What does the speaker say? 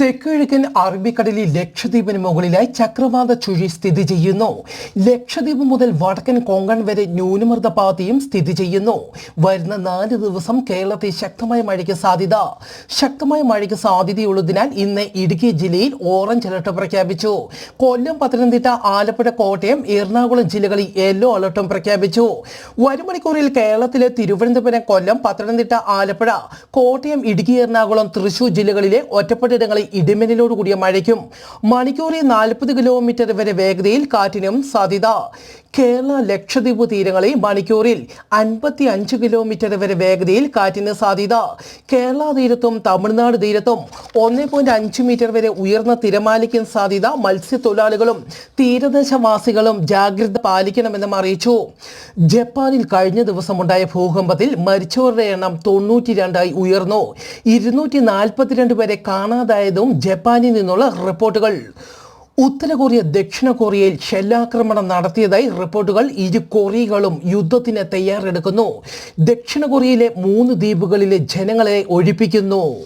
തെക്കിഴക്കൻ അറബിക്കടലിൽ ലക്ഷദ്വീപിന് മുകളിലായി ചക്രവാത ചുഴി സ്ഥിതി ചെയ്യുന്നു. ലക്ഷദ്വീപ് മുതൽ വടക്കൻ കൊങ്കൺ വരെ ന്യൂനമർദ്ദ പാതയും സ്ഥിതി ചെയ്യുന്നു. വരുന്ന നാല് ദിവസം കേരളത്തിൽ ശക്തമായ മഴയ്ക്ക് സാധ്യത. ശക്തമായ മഴയ്ക്ക് സാധ്യതയുള്ളതിനാൽ ഇന്ന് ഇടുക്കി ജില്ലയിൽ ഓറഞ്ച് അലർട്ട് പ്രഖ്യാപിച്ചു. കൊല്ലം പത്തനംതിട്ട ആലപ്പുഴ കോട്ടയം എറണാകുളം ജില്ലകളിൽ യെല്ലോ അലർട്ടും പ്രഖ്യാപിച്ചു. വരും മണിക്കൂറിൽ കേരളത്തിലെ തിരുവനന്തപുരം കൊല്ലം പത്തനംതിട്ട ആലപ്പുഴ കോട്ടയം ഇടുക്കി എറണാകുളം തൃശൂർ ജില്ലകളിലെ ഒറ്റപ്പെട്ടയിടങ്ങളിൽ ഇടിമിന്നലോട് കൂടിയ മഴയ്ക്കും മണിക്കൂറിൽ നാൽപ്പത് കിലോമീറ്റർ വരെ വേഗതയിൽ കാറ്റിനും സാധ്യത. കേരള ലക്ഷദ്വീപ് തീരങ്ങളിൽ മണിക്കൂറിൽ അൻപത്തി അഞ്ച് കിലോമീറ്റർ വരെ വേഗതയിൽ കാറ്റിന് സാധ്യത. കേരള തീരത്തും തമിഴ്നാട് തീരത്തും ഒന്ന് പോയിന്റ് അഞ്ച് മീറ്റർ വരെ ഉയർന്ന തിരമാലയ്ക്കും സാധ്യത. മത്സ്യത്തൊഴിലാളികളും തീരദേശവാസികളും ജാഗ്രത പാലിക്കണമെന്നും അറിയിച്ചു. ജപ്പാനിൽ കഴിഞ്ഞ ദിവസമുണ്ടായ ഭൂകമ്പത്തിൽ മരിച്ചവരുടെ എണ്ണം തൊണ്ണൂറ്റി രണ്ടായി ഉയർന്നു. ഇരുന്നൂറ്റി നാൽപ്പത്തിരണ്ട് പേരെ കാണാതായതും ജപ്പാനിൽ നിന്നുള്ള റിപ്പോർട്ടുകൾ. ഉത്തര കൊറിയ ദക്ഷിണ കൊറിയയിൽ ഷെല്ലാക്രമണം നടത്തിയതായി റിപ്പോർട്ടുകൾ ഇരു കൊറിയകളും യുദ്ധത്തിന് തയ്യാറെടുക്കുന്നു. ദക്ഷിണ കൊറിയയിലെ മൂന്ന് ദ്വീപുകളിലെ ജനങ്ങളെ ഒഴിപ്പിക്കുന്നു.